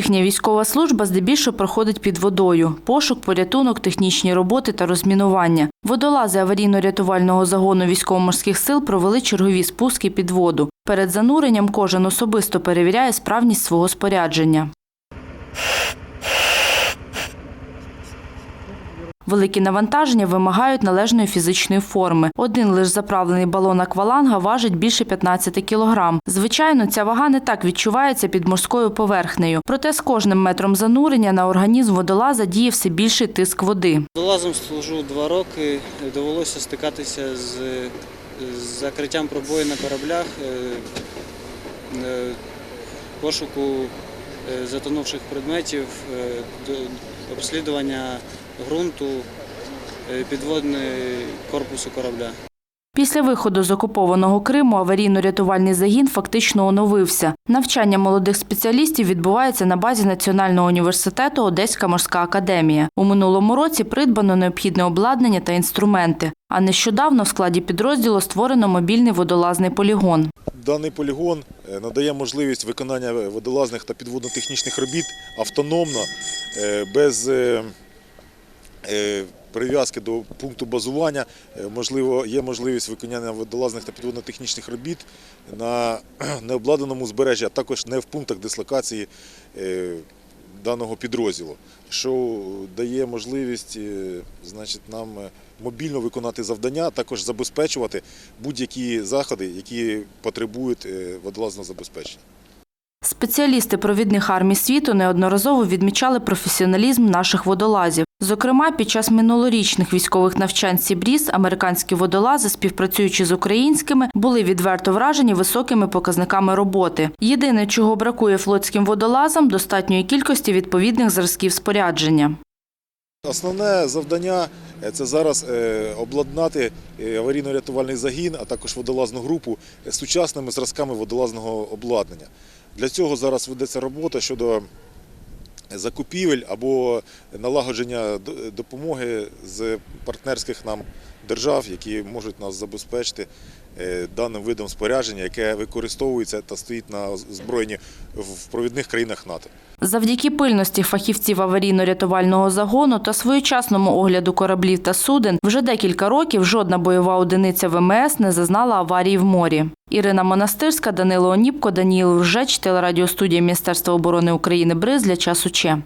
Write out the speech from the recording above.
Їхня військова служба здебільшого проходить під водою: пошук, порятунок, технічні роботи та розмінування. Водолази аварійно-рятувального загону військово-морських сил провели чергові спуски під воду. Перед зануренням кожен особисто перевіряє справність свого спорядження. Великі навантаження вимагають належної фізичної форми. Один лише заправлений балон акваланга важить більше 15 кілограм. Звичайно, ця вага не так відчувається під морською поверхнею. Проте з кожним метром занурення на організм водолаза діє все більший тиск води. Водолазом служу два роки. Довелося стикатися з, закриттям пробою на кораблях, е, е, пошуку е, затонувших предметів, обслідування ґрунту, е, підводний корпусу корабля. Після виходу з окупованого Криму аварійно-рятувальний загін фактично оновився. Навчання молодих спеціалістів відбувається на базі Національного університету Одеська морська академія. У минулому році придбано необхідне обладнання та інструменти. А нещодавно в складі підрозділу створено мобільний водолазний полігон. Даний полігон е, надає можливість виконання водолазних та підводно-технічних робіт автономно, е, без прив'язки до пункту базування. Е, Можливо, є можливість виконання водолазних та підводно-технічних робіт на необладнаному збережжі, а також не в пунктах дислокації е, даного підрозділу, що дає можливість е, значить, нам е, мобільно виконати завдання, а також забезпечувати будь-які заходи, які потребують е, водолазного забезпечення. Спеціалісти провідних армій світу неодноразово відмічали професіоналізм наших водолазів. Зокрема, під час минулорічних військових навчань Сібріз американські водолази, співпрацюючи з українськими, були відверто вражені високими показниками роботи. Єдине, чого бракує флотським водолазам, достатньої кількості відповідних зразків спорядження. Основне завдання е, це зараз е, обладнати е, аварійно-рятувальний загін, а також водолазну групу сучасними зразками водолазного обладнання. Для цього зараз ведеться робота щодо закупівель або налагодження допомоги з партнерських нам держав, які можуть нас забезпечити даним видом спорядження, яке використовується та стоїть на озброєнні в провідних країнах НАТО. Завдяки пильності фахівців аварійно-рятувального загону та своєчасному огляду кораблів та суден вже декілька років жодна бойова одиниця ВМС не зазнала аварії в морі. Ірина Монастирська, Данило Оніпко, Даніїл Ржеч, телерадіостудія Міністерства оборони України Бриз для часу Че.